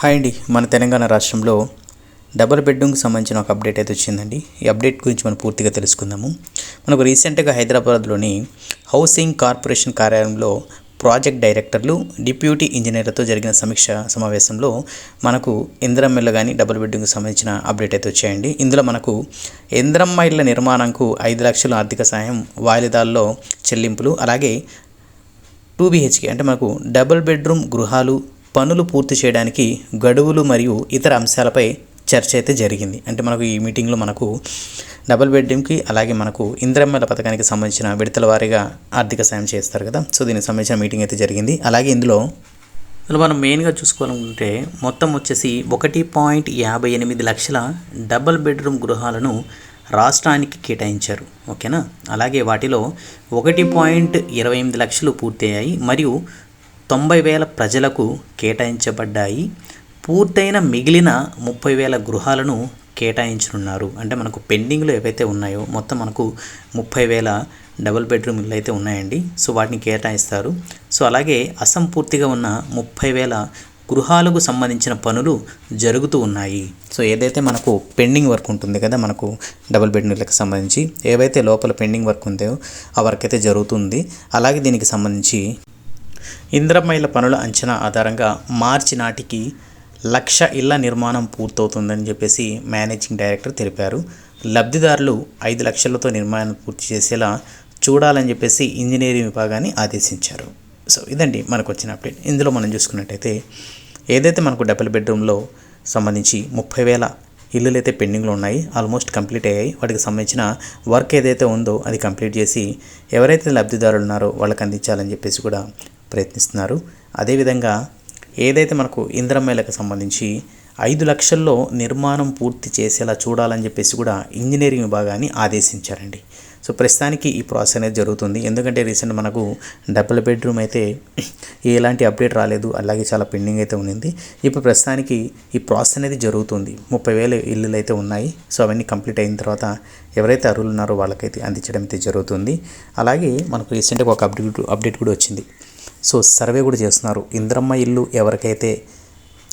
Hi అండి. మన తెలంగాణ రాష్ట్రంలో డబల్ బెడ్రూమ్కి సంబంధించిన ఒక అప్డేట్ అయితే వచ్చిందండి. ఈ అప్డేట్ గురించి మనం పూర్తిగా తెలుసుకుందాము. మనకు రీసెంట్గా హైదరాబాద్లోని హౌసింగ్ కార్పొరేషన్ కార్యాలయంలో ప్రాజెక్ట్ డైరెక్టర్లు డిప్యూటీ ఇంజనీర్లతో జరిగిన సమీక్ష సమావేశంలో మనకు ఇంద్రమ్మ కానీ డబుల్ బెడ్రూమ్కి సంబంధించిన అప్డేట్ అయితే వచ్చాయండి. ఇందులో మనకు ఇంద్రమ్మ నిర్మాణంకు ఐదు లక్షల ఆర్థిక సాయం వాయిదాల్లో చెల్లింపులు అలాగే టూ బీహెచ్కే అంటే మనకు డబుల్ బెడ్రూమ్ గృహాలు పనులు పూర్తి చేయడానికి గడువులు మరియు ఇతర అంశాలపై చర్చ అయితే జరిగింది. అంటే మనకు ఈ మీటింగ్లో మనకు డబుల్ బెడ్రూమ్కి అలాగే మనకు ఇంద్రమ్మల పథకానికి సంబంధించిన విడతల వారీగా ఆర్థిక సాయం చేస్తారు కదా. సో దీనికి సంబంధించిన మీటింగ్ అయితే జరిగింది. అలాగే ఇందులో ఇందులో మనం మెయిన్గా చూసుకోవాలనుకుంటే మొత్తం వచ్చేసి ఒకటి పాయింట్ యాభై ఎనిమిది లక్షల డబుల్ బెడ్రూమ్ గృహాలను రాష్ట్రానికి కేటాయించారు. ఓకేనా? అలాగే వాటిలో ఒకటి పాయింట్ ఇరవై ఎనిమిది లక్షలు పూర్తయ్యాయి. మరియు తొంభై వేల ప్రజలకు కేటాయించబడ్డాయి. పూర్తయిన మిగిలిన ముప్పై వేల గృహాలను కేటాయించనున్నారు. అంటే మనకు పెండింగ్లో ఏవైతే ఉన్నాయో మొత్తం మనకు ముప్పై వేల డబుల్ బెడ్రూమ్ ఇల్లు అయితే ఉన్నాయండి. సో వాటిని కేటాయిస్తారు. సో అలాగే అసంపూర్తిగా ఉన్న ముప్పై వేల గృహాలకు సంబంధించిన పనులు జరుగుతూ ఉన్నాయి. సో ఏదైతే మనకు పెండింగ్ వర్క్ ఉంటుంది కదా మనకు డబుల్ బెడ్రూమ్లకు సంబంధించి ఏవైతే లోపల పెండింగ్ వర్క్ ఉందో ఆ వర్క్ అయితే జరుగుతుంది. అలాగే దీనికి సంబంధించి ఇంద్రమైల పనుల అంచనా ఆధారంగా మార్చి నాటికి లక్ష ఇళ్ళ నిర్మాణం పూర్తవుతుందని చెప్పేసి మేనేజింగ్ డైరెక్టర్ తెలిపారు. లబ్ధిదారులు ఐదు లక్షలతో నిర్మాణం పూర్తి చేసేలా చూడాలని చెప్పేసి ఇంజనీరింగ్ విభాగాన్ని ఆదేశించారు. సో ఇదండి మనకు వచ్చిన అప్డేట్. ఇందులో మనం చూసుకున్నట్టయితే ఏదైతే మనకు డబుల్ బెడ్రూమ్లో సంబంధించి ముప్పై వేల ఇల్లులు అయితే పెండింగ్లో ఉన్నాయి ఆల్మోస్ట్ కంప్లీట్ అయ్యాయి. వాటికి సంబంధించిన వర్క్ ఏదైతే ఉందో అది కంప్లీట్ చేసి ఎవరైతే లబ్ధిదారులు ఉన్నారో వాళ్ళకి అందించాలని చెప్పేసి కూడా ప్రయత్నిస్తున్నారు. అదేవిధంగా ఏదైతే మనకు ఇంద్రమేళకు సంబంధించి ఐదు లక్షల్లో నిర్మాణం పూర్తి చేసేలా చూడాలని చెప్పేసి కూడా ఇంజనీరింగ్ విభాగాన్ని ఆదేశించారండి. సో ప్రస్తుతానికి ఈ ప్రాసెస్ అనేది జరుగుతుంది. ఎందుకంటే రీసెంట్ మనకు డబుల్ బెడ్రూమ్ అయితే ఎలాంటి అప్డేట్ రాలేదు. అలాగే చాలా పెండింగ్ అయితే ఉంది ఇప్పుడు ప్రస్తుతానికి ఈ ప్రాసెస్ అనేది జరుగుతుంది. ముప్పై వేల ఇల్లులు అయితే ఉన్నాయి. సో అవన్నీ కంప్లీట్ అయిన తర్వాత ఎవరైతే అర్హులు ఉన్నారో వాళ్ళకైతే అందించడం అయితే జరుగుతుంది. అలాగే మనకు రీసెంట్గా ఒక అప్డేట్ అప్డేట్ కూడా వచ్చింది. సో సర్వే కూడా చేస్తున్నారు. ఇంద్రమ్మ ఇల్లు ఎవరికైతే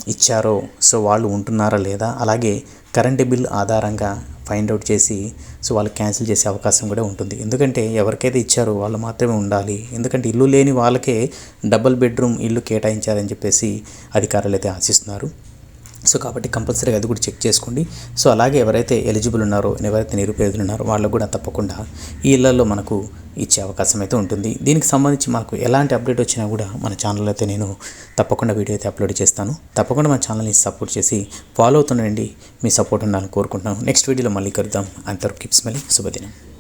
ఇచ్చారో సో వాళ్ళు ఉంటున్నారా లేదా? అలాగే కరెంటు బిల్ ఆధారంగా ఫైండ్ అవుట్ చేసి సో వాళ్ళు క్యాన్సిల్ చేసే అవకాశం కూడా ఉంటుంది. ఎందుకంటే ఎవరికైతే ఇచ్చారో వాళ్ళు మాత్రమే ఉండాలి. ఎందుకంటే ఇల్లు లేని వాళ్ళకే డబుల్ బెడ్రూమ్ ఇల్లు కేటాయించారని చెప్పేసి అధికారులు అయితే ఆశిస్తున్నారు. సో కాబట్టి కంపల్సరీగా అది కూడా చెక్ చేసుకోండి. సో అలాగే ఎవరైతే ఎలిజిబుల్ ఉన్నారో ఎవరైతే నిరుపేదలు ఉన్నారో వాళ్ళకు కూడా తప్పకుండా ఈ ఇళ్ళలో మనకు ఇచ్చే అవకాశం అయితే ఉంటుంది. దీనికి సంబంధించి మనకు ఎలాంటి అప్డేట్ వచ్చినా కూడా మన ఛానల్ అయితే నేను తప్పకుండా వీడియో అయితే అప్లోడ్ చేస్తాను. తప్పకుండా మన ఛానల్ని సపోర్ట్ చేసి ఫాలో అవుతుండండి. మీ సపోర్ట్ ఉండాలని కోరుకుంటున్నాను. నెక్స్ట్ వీడియోలో మళ్ళీ కలుద్దాం. అంతవరకు కిప్స్ మళ్ళీ శుభదినం.